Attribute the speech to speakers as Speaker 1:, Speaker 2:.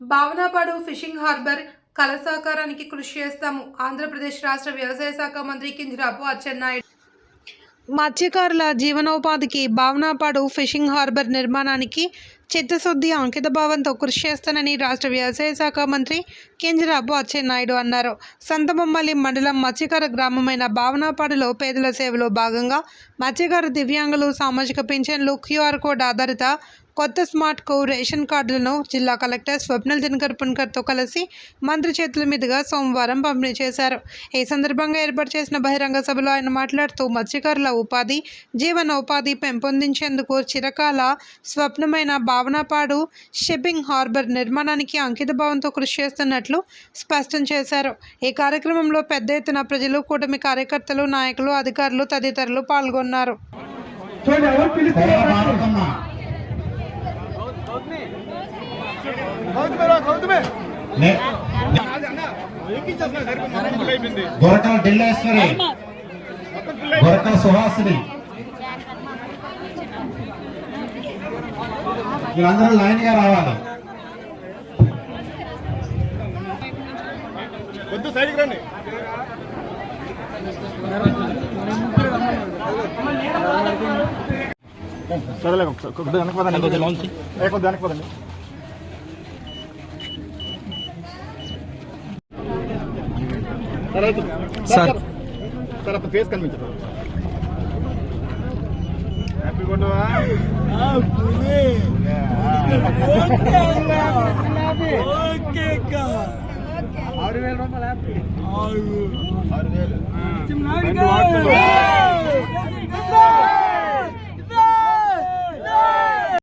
Speaker 1: భావనాపాడు fishing harbour కళ సహకారానికి కృషి చేస్తాము. ఆంధ్రప్రదేశ్ రాష్ట్ర వ్యవసాయ శాఖ మంత్రి కింజరాపు అచ్చెన్నాయుడు. మత్స్యకారుల జీవనోపాధికి భావనాపాడు ఫిషింగ్ హార్బర్ నిర్మాణానికి చిత్తశుద్ధి అంకిత భావంతో కృషి చేస్తానని రాష్ట్ర వ్యవసాయ శాఖ మంత్రి కింజరాబు అచ్చెన్నాయుడు అన్నారు. సంతబొమ్మలి మండలం మత్స్యకార గ్రామమైన భావనాపాడులో పేదల సేవలో భాగంగా మత్స్యకార దివ్యాంగులు సామాజిక పింఛన్లు క్యూఆర్ కోడ్ ఆధారిత కొత్త స్మార్ట్ కో రేషన్ కార్డులను జిల్లా కలెక్టర్ స్వప్నల్ దినకర్ పున్కర్తో కలిసి మంత్రి చేతుల మీదుగా సోమవారం పంపిణీ చేశారు. ఈ సందర్భంగా ఏర్పాటు చేసిన బహిరంగ సభలో ఆయన మాట్లాడుతూ మత్స్యకారుల ఉపాధి జీవనోపాధి పెంపొందించేందుకు చిరకాల స్వప్నమైన భావనపాడు షిప్పింగ్ హార్బర్ నిర్మాణానికి అంకిత భావంతో కృషి చేస్తున్నట్లు స్పష్టం చేశారు. ఈ కార్యక్రమంలో పెద్ద ఎత్తున ప్రజలు కూటమి కార్యకర్తలు నాయకులు అధికారులు తదితరులు పాల్గొన్నారు.
Speaker 2: గొరకల ఢిల్లేశ్వరి. గొరకల సుహాసిని. మీరందరూ లైన్గా రావాలి.
Speaker 3: కొద్ది సైడ్కి రండి. సరేలే ఒకసారి కొద్ది వెనక్కి పదండి ఏ, కొద్ది వెనక్కి పదండి సరే. సార్. సార్ అప్పుడు ఫేస్ కనిపించదు. కొట్టువా ఆరు వేల రూపాయలు ఆరు వేలు.